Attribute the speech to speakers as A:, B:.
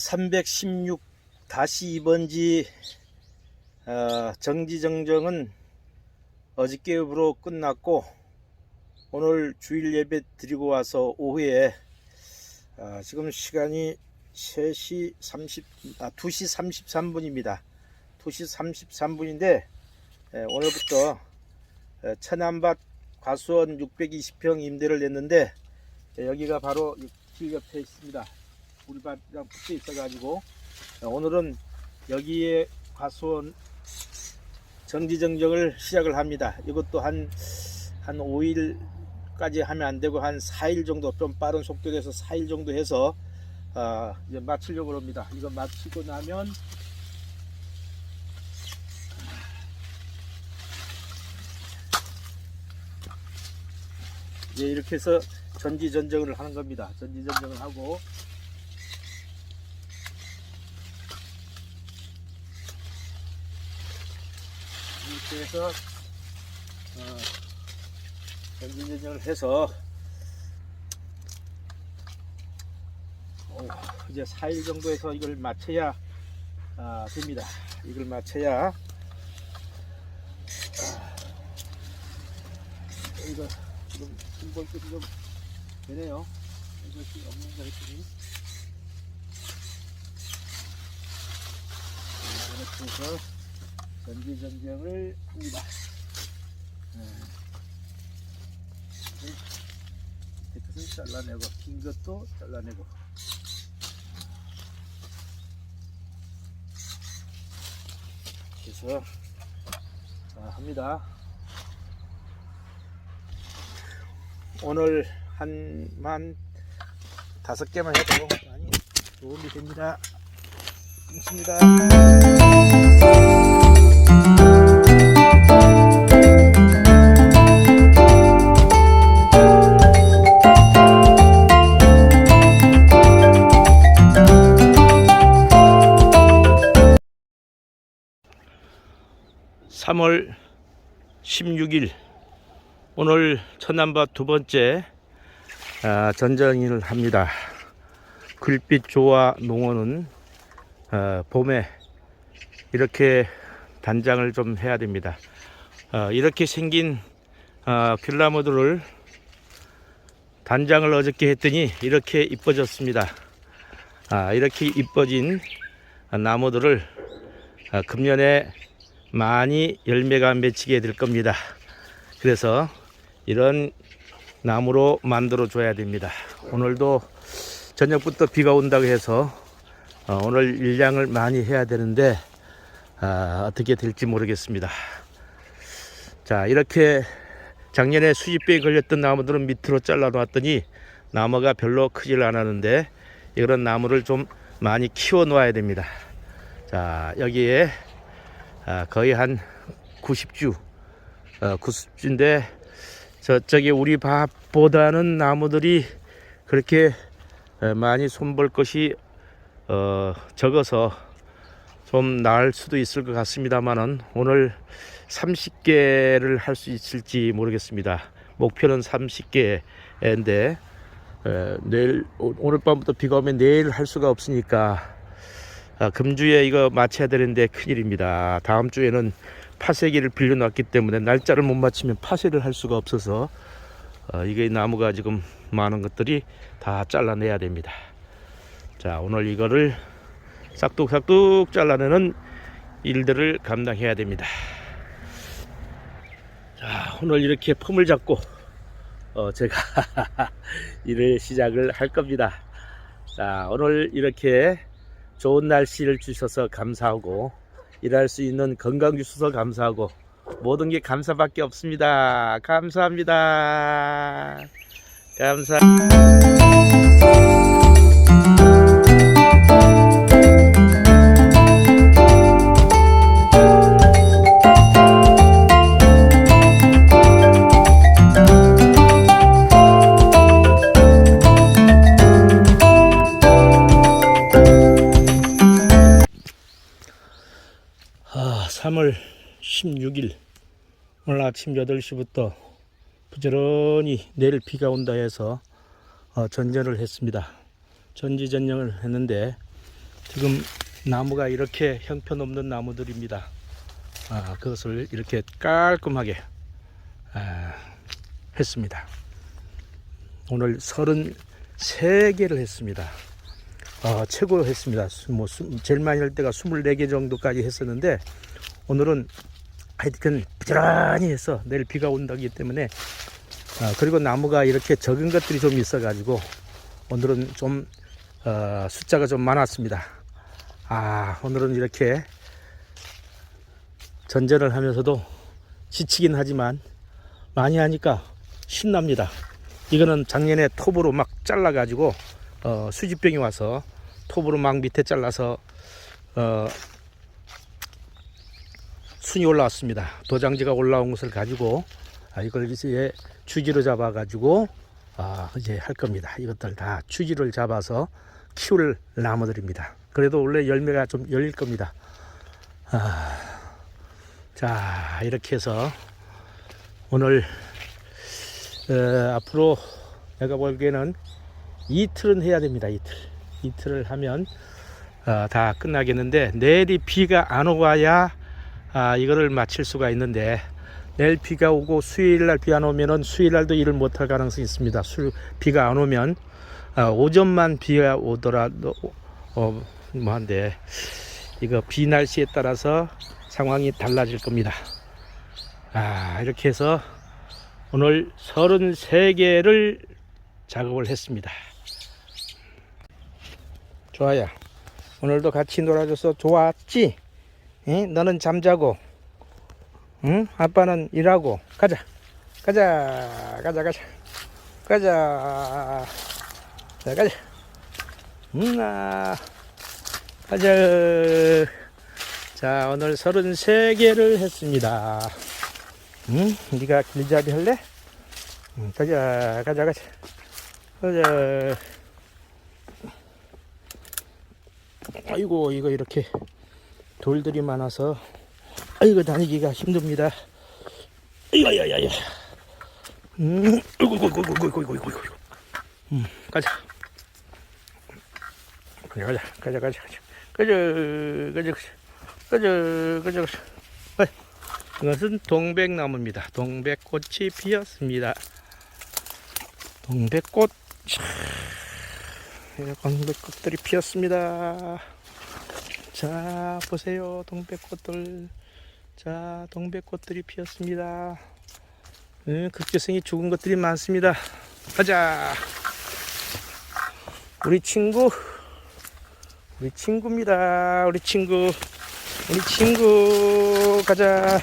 A: 316 다시 2번지 어, 정지정정은 어저께부로 끝났고 오늘 주일 예배 드리고 와서 오후에 어, 지금 시간이 3시 30, 아, 2시 33분입니다. 2시 33분인데 오늘부터 에, 천안밭 과수원 620평 임대를 냈는데 에, 여기가 바로 이길 옆에 있습니다. 우리 밭이랑 붙어 있어가지고 어, 오늘은 여기에 과수원 정지정정을 시작을 합니다. 이것도 한, 한 5일까지 하면 안 되고 한 4일 정도 좀 빠른 속도에서 4일 정도 해서 어, 이제 마치려고 합니다. 이거 마치고 나면 이제 이렇게 해서 전지전정을 하는 겁니다. 전지전정을 하고 이렇게 해서 어, 전지전정을 해서 오, 이제 4일 정도에서 이걸 마쳐야 아, 됩니다. 이걸 마쳐야 아, 이거 지금 게좀 되네요. 이것이 없는 거 했더니 이렇게 해서 전지전정을 합니다. 네. 끝은 잘라내고 긴 것도 잘라내고 그래서 자, 합니다. 오늘 한만 다섯 개만 해도 많이 도움이 됩니다. 고맙습니다. 3월 16일 오늘 천남밭 두 번째 아, 전정을 합니다. 글빛 조화 농원은 어, 봄에 이렇게 단장을 좀 해야 됩니다. 어, 이렇게 생긴 어, 귤나무들을 단장을 어저께 했더니 이렇게 이뻐졌습니다. 아, 이렇게 이뻐진 나무들을 아, 금년에 많이 열매가 맺히게 될 겁니다. 그래서 이런 나무로 만들어 줘야 됩니다. 오늘도 저녁부터 비가 온다고 해서 어, 오늘 일량을 많이 해야 되는데 아, 어떻게 될지 모르겠습니다. 자 이렇게 작년에 수십병이 걸렸던 나무들은 밑으로 잘라 놨더니 나무가 별로 크질 않았는데 이런 나무를 좀 많이 키워 놓아야 됩니다. 자 여기에 아, 거의 한 90주, 어, 90주인데 저쪽에 우리 밭보다는 나무들이 그렇게 에, 많이 손볼 것이 어, 적어서 좀 나을 수도 있을 것 같습니다만은 오늘 30개를 할 수 있을지 모르겠습니다. 목표는 30개인데 내일 오- 오늘 밤부터 비가 오면 내일 할 수가 없으니까 아, 금주에 이거 마쳐야 되는데 큰일입니다. 다음 주에는 파쇄기를 빌려놨기 때문에 날짜를 못 맞추면 파쇄를 할 수가 없어서 어, 이게 나무가 지금 많은 것들이 다 잘라내야 됩니다. 자 오늘 이거를 싹둑싹둑 잘라내는 일들을 감당해야 됩니다. 자 오늘 이렇게 폼을 잡고 어, 제가 일을 시작을 할 겁니다. 자 오늘 이렇게 좋은 날씨를 주셔서 감사하고 일할 수 있는 건강 주셔서 감사하고 모든 게 감사밖에 없습니다. 감사합니다. 감사. 아, 3월 16일 오늘 아침 8시부터 부지런히 내일 비가 온다 해서 어, 전전을 했습니다. 전지전령을 했는데 지금 나무가 이렇게 형편없는 나무들입니다. 아, 그것을 이렇게 깔끔하게 아, 했습니다. 오늘 33개를 했습니다. 아, 최고 했습니다. 수- 뭐, 수- 제일 많이 할 때가 24개 정도까지 했었는데, 오늘은 하여튼 부지런히 해서 내일 비가 온다기 때문에, 아, 그리고 나무가 이렇게 적은 것들이 좀 있어 가지고, 오늘은 좀, 어, 숫자가 좀 많았습니다. 아, 오늘은 이렇게 전전을 하면서도 지치긴 하지만, 많이 하니까 신납니다. 이거는 작년에 톱으로 막 잘라 가지고 어, 수지병이 와서 톱으로 막 밑에 잘라서 어, 순이 올라왔습니다. 도장지가 올라온 것을 가지고 아, 이걸 이제 추지로 잡아 가지고 아, 이제 할 겁니다. 이것들 다 추지를 잡아서 키울 나무들입니다. 그래도 원래 열매가 좀 열릴 겁니다. 아, 자 이렇게 해서 오늘 어, 앞으로 내가 보기에는 이틀은 해야 됩니다. 이틀. 이틀을 하면 어, 다 끝나겠는데 내일이 비가 안 와야 아, 이거를 마칠 수가 있는데 내일 비가 오고 수요일 날 비 안 오면은 수요일 날도 일을 못할 가능성이 있습니다. 수, 비가 안 오면 아, 오전만 비가 오더라도 어, 뭐한데 이거 비 날씨에 따라서 상황이 달라질 겁니다. 아, 이렇게 해서 오늘 33개를 작업을 했습니다. 좋아요. 오늘도 같이 놀아줘서 좋았지? 응? 너는 잠자고, 응? 아빠는 일하고. 가자. 가자. 가자, 가자. 가자. 자, 가자. 응, 아. 가자. 자, 오늘 33개를 했습니다. 응? 네가 길잡이 할래? 응, 가자, 가자, 가자. 가자. 아이고, 이거 이렇게 돌들이 많아서, 아이고, 다니기가 힘듭니다. 이거, 야, 야, 야. 음, 아이고, 아이고, 아이고, 아이고, 아이고, 아이고, 아이고. 음, 가자. 가자, 가자, 가자, 가자, 가자. 가자, 가자, 가자. 가자, 가자. 가자. 이것은 동백나무입니다. 동백꽃이 피었습니다. 동백꽃. 차, 이렇게 동백꽃들이 피었습니다. 자, 보세요. 동백꽃들. 자, 동백꽃들이 피었습니다. 음, 극재성이 죽은 것들이 많습니다. 가자. 우리 친구. 우리 친구입니다. 우리 친구. 우리 친구. 가자.